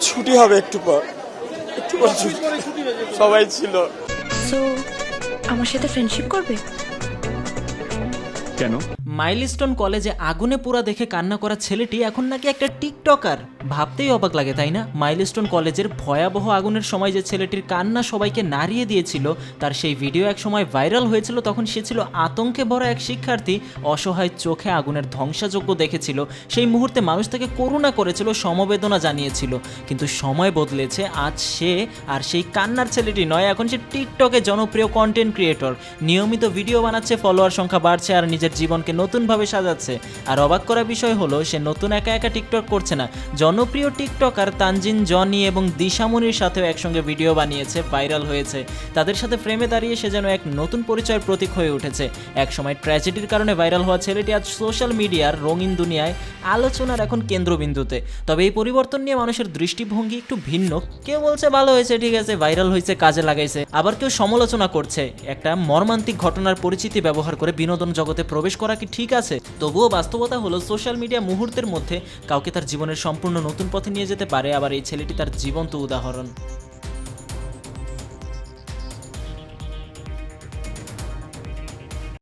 ছুটি হবে একটু পর। একটু পর ছুটি। সবাই ছিল। সো আমার সাথে ফ্রেন্ডশিপ করবে? কেন? মাইলস্টোন কলেজে আগুনে পুরা দেখে কান্না করা ছেলেটি এখন নাকি একটা টিকটকার। ভাবতেই অবাক লাগে, তাই না? মাইলস্টোন কলেজের ভয়াবহ আগুনের সময় যে ছেলেটির কান্না সবাইকে নাড়িয়ে দিয়েছিল, তার সেই ভিডিও এক সময় ভাইরাল হয়েছিল, তখন সে ছিল আতঙ্কে ভরা এক শিক্ষার্থী, অসহায় চোখে আগুনের ধ্বংসাযজ্ঞ দেখেছিল। সেই মুহূর্তে মানুষ তাকে করুণা করেছিল, সমবেদনা জানিয়েছিল। কিন্তু সময় বদলেছে, আজ সে আর সেই কান্নার ছেলেটি নয়, এখন সে টিকটকে জনপ্রিয় কন্টেন্ট ক্রিয়েটর নিয়মিত ভিডিও বানাচ্ছে ফলোয়ার সংখ্যা বাড়ছে আর নিজের জীবনকে নতুনভাবে সাজাচ্ছে। আর অবাক করা বিষয় হলো, সে নতুন একা একা টিকটক করছে না জনপ্রিয় টিকটকার তানজিন, জনি এবং দিশামনির সাথেও একসঙ্গে ভিডিও বানিয়েছে, ভাইরাল হয়েছে। তাদের সাথে ফ্রেমে দাঁড়িয়ে সে যেন এক নতুন পরিচয়ের প্রতীক হয়ে উঠেছে। একসময় ট্র্যাজেডির কারণে ভাইরাল হওয়া ছেলেটি আজ সোশ্যাল মিডিয়ার রঙিন দুনিয়ায় আলোচনার এখন কেন্দ্রবিন্দুতে। তবে এই পরিবর্তন নিয়ে মানুষের দৃষ্টিভঙ্গি একটু ভিন্ন। কেউ বলছে, ভালো হয়েছে, ঠিক আছে, ভাইরাল হয়েছে, কাজে লাগাইছে। আবার কেউ সমালোচনা করছে, একটা মর্মান্তিক ঘটনার পরিচিতি ব্যবহার করে বিনোদন জগতে প্রবেশ করা কি ঠিক আছে? তবুও বাস্তবতা হলো সোশ্যাল মিডিয়া মুহূর্তের মধ্যে কাউকে তার জীবনের সম্পূর্ণ নতুন পথে নিয়ে যেতে পারে আবার এই ছেলেটি তার জীবন্ত উদাহরণ।